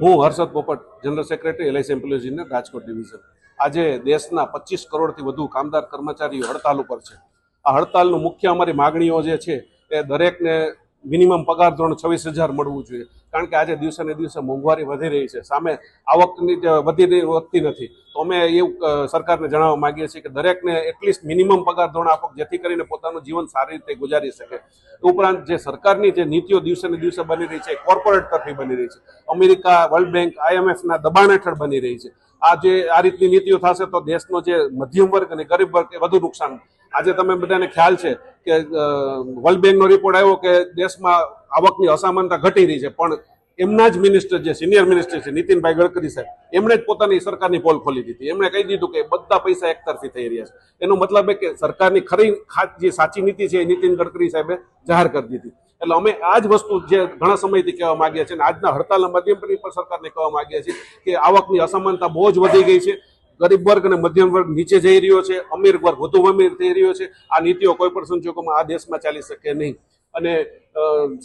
હું Harshad Popat general secretary LIC employees Rajkot division આજે દેશના પચીસ કરોડથી વધુ કામદાર કર્મચારીઓ હડતાલ ઉપર છે. આ હડતાલનું મુખ્ય અમારી માગણીઓ જે છે, એ દરેકને મિનિમમ પગાર ધોરણ છવ્વીસ હજાર મળવું જોઈએ. કારણ કે આજે દિવસે ને દિવસે મોંઘવારી વધી રહી છે. સામે આવકની વધી રહી વધતી નથી. તો અમે એવું સરકારને જણાવવા માંગીએ છીએ કે દરેકને એટલીસ્ટ મિનિમમ પગાર ધોરણ આપો, જેથી કરીને પોતાનું જીવન સારી રીતે ગુજારી શકે. ઉપરાંત જે સરકારની જે નીતિઓ દિવસે ને દિવસે બની રહી છે કોર્પોરેટ તરફી બની રહી છે. અમેરિકા, વર્લ્ડ બેંક, આઈએમએફના દબાણ હેઠળ બની રહી છે. આ જે, આ રીતની નીતિઓ થશે તો દેશનો જે મધ્યમ વર્ગ અને ગરીબ વર્ગ, એ વધુ નુકસાન આજે તમે બધાને ખ્યાલ છે કે વર્લ્ડ બેંકનો રિપોર્ટ આવ્યો કે દેશમાં આવકની અસમાનતા ઘટી રહી છે, પણ એમના જ મિનિસ્ટર જે સિનિયર મિનિસ્ટર છે, નીતિનભાઈ ગડકરી સાહેબ, એમણે જ પોતાની સરકારની પોલ ખોલી દીધી. એમણે કહી દીધું કે બધા પૈસા એકતરફી થઈ રહ્યા છે. એનો મતલબ એ કે સરકારની ખરી જે સાચી નીતિ છે એ નીતિન ગડકરી સાહેબે જાહેર કરી દીધી. એટલે અમે આ જ વસ્તુ જે ઘણા સમયથી કહેવા માંગીએ છીએ અને આજના હડતાલના માધ્યમ પર સરકારને કહેવા માંગીએ છીએ કે આવકની અસમાનતા બહુ જ વધી ગઈ છે. ગરીબ વર્ગ અને મધ્યમ વર્ગ નીચે જઈ રહ્યો છે, અમીર વર્ગ, વધુ અમીર થઈ રહ્યો છે. આ નીતિઓ કોઈ પણ સંજોગોમાં આ દેશમાં ચાલી શકે નહીં. અને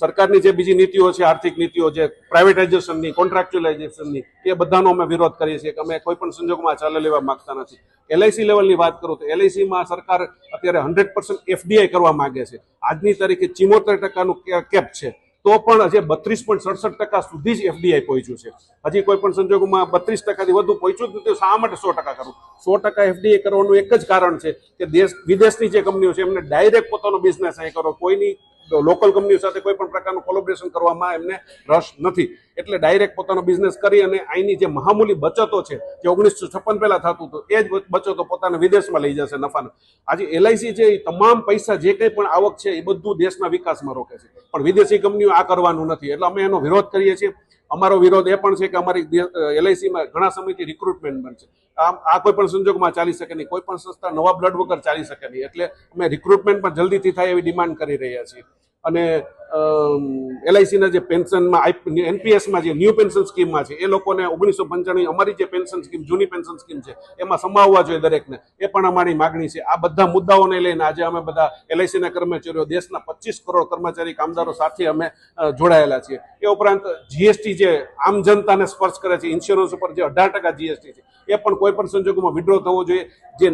સરકારની જે બીજી નીતિઓ છે, આર્થિક નીતિઓ જે પ્રાઇવેટાઇઝેશનની કોન્ટ્રાક્ચ્યુઅલાઇઝેશનની એ બધાનો અમે વિરોધ કરીએ છીએ કે અમે કોઈ પણ સંજોગોમાં ચાલે લેવા માંગતા નથી. એલઆઈસી લેવલની વાત કરું તો એલઆઈસીમાં સરકાર અત્યારે હંડ્રેડ પર્સન્ટ એફડીઆઈ કરવા માંગે છે. આજની તારીખે ચિમોતેર ટકાનું કેપ છે. તો પણ હજી બત્રીસ પોઈન્ટ સડસઠ ટકા સુધી જ એફડીઆઈ પહોંચ્યું છે. હજી કોઈ પણ સંજોગોમાં બત્રીસ ટકાથી વધુ પહોંચ્યું જ નથી શા માટે સો ટકા કરવું? સો ટકા એફડીઆઈ કરવાનું એક જ કારણ છે કે દેશ વિદેશની જે કંપનીઓ છે, એમને ડાયરેક્ટ પોતાનો બિઝનેસ અહીં કરો, કોઈની લોકલ કંપનીઓ સાથે કોઈ પણ પ્રકારનું કોલોબરેશન કરવામાં એમને રસ નથી. એટલે ડાયરેક્ટ પોતાનો બિઝનેસ કરી અને અહીંની જે મહામૂલી બચતો છે, જે ઓગણીસો છપ્પન પહેલા થતું હતું, એ જ બચતો પોતાના વિદેશમાં લઈ જશે નફાનો. આજે એલઆઈસી છે એ તમામ પૈસા જે કંઈ પણ આવક છે, એ બધું દેશના વિકાસમાં રોકે છે. પણ વિદેશી કંપનીઓ આ કરવાનું નથી. એટલે અમે એનો વિરોધ કરીએ છીએ. અમારો વિરોધ એ પણ છે કે અમારી એલઆઈસીમાં ઘણા સમયથી રિક્રુટમેન્ટ બંધ છે. આમ, આ કોઈ પણ સંજોગમાં ચાલી શકે નહીં. કોઈ પણ સંસ્થા નવા બ્લડ વગર ચાલી શકે નહીં. એટલે અમે રિક્રુટમેન્ટ પણ જલ્દીથી થાય એવી ડિમાન્ડ કરી રહ્યા છીએ. અને એલઆઈસીના જે પેન્શનમાં એનપીએસમાં જે ન્યૂ પેન્શન સ્કીમમાં છે, એ લોકોને ઓગણીસો પંચાણું અમારી જે પેન્શન સ્કીમ, જૂની પેન્શન સ્કીમ છે, એમાં સમાવવા જોઈએ દરેકને. એ પણ અમારી માગણી છે. આ બધા મુદ્દાઓને લઈને આજે અમે બધા એલઆઈસીના કર્મચારીઓ, દેશના પચીસ કરોડ કર્મચારી કામદારો સાથે અમે જોડાયેલા છીએ. એ ઉપરાંત જીએસટી જે આમ જનતાને સ્પર્શ કરે છે, ઇન્સ્યોરન્સ ઉપર જે અઢાર ટકા જીએસટી છે, એ પણ કોઈ પણ સંજોગોમાં વિડ્રો થવો જોઈએ. જે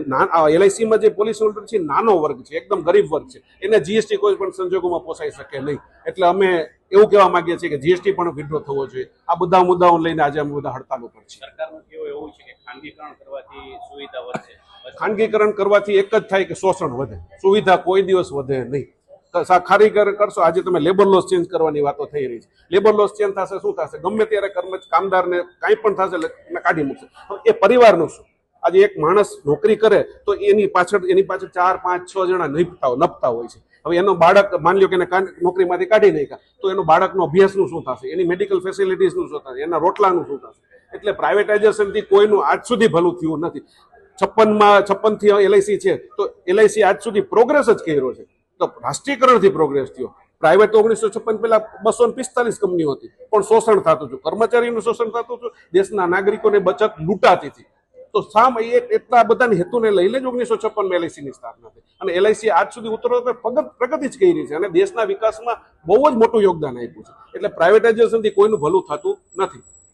એલઆઈસીમાં જે પોલીસ હોલ્ડર છે નાનો વર્ગ છે, એકદમ ગરીબ વર્ગ છે. એને જીએસટી કોઈ પણ સંજોગોમાં પોસાઈ શકે નહીં. એટલે અમે એવું કહેવા માંગીએ છીએ કે જીએસટી પણ વિડ્રો થવો જોઈએ. આ બધા મુદ્દાઓ લઈને આજે અમે બધા હડતાલ ઉપર છીએ. ખાનગીકરણ કરવાથી એક જ થાય કે શોષણ વધે. સુવિધા કોઈ દિવસ વધે નહીં. સા- કરશો આજે તમે લેબર લોસ ચેન્જ કરવાની વાતો થઈ રહી છે. લેબર લોસ ચેન્જ થશે શું થશે? ગમે ત્યારે કર્મ કામદારને કાંઈ પણ થશે કાઢી મૂકશે. એ પરિવારનું શું? આજે એક માણસ નોકરી કરે તો એની પાછળ એની પાછળ ચાર પાંચ છ જણા નપતા નપતા હોય છે. હવે એનો બાળક માની લો કે એને નોકરીમાંથી કાઢી નાખ્યા, તો એનો બાળકનો અભ્યાસનું શું થશે? એની મેડિકલ ફેસિલિટીઝનું શું થશે? એના રોટલાનું શું થશે? એટલે પ્રાઇવેટાઇઝેશનથી કોઈનું આજ સુધી ભલું થયું નથી. છપ્પનમાં છપ્પનથી એલઆઈસી છે, તો એલઆઈસી આજ સુધી પ્રોગ્રેસ જ કર્યો છે. તો રાષ્ટ્રીયકરણથી પ્રોગ્રેસ થયો. પ્રાઇવેટ ઓગણીસો છપ્પન પહેલા બસો પિસ્તાલીસ કંપનીઓ હતી, પણ શોષણ થતું હતું. કર્મચારીનું શોષણ થતું હતું. દેશના નાગરિકોને બચત લૂંટાતી હતી. તો શા એટલા બધા હેતુને લઈને જ ઓગણીસો છપ્પન એલઆઈસીની સ્થાપના થઈ. અને એલઆઈસી આજ સુધી ઉત્તરો પ્રગતિ જ કરી છે અને દેશના વિકાસમાં બહુ જ મોટું યોગદાન આપ્યું છે. એટલે પ્રાઇવેટાઇઝેશનથી કોઈનું ભલું થતું નથી.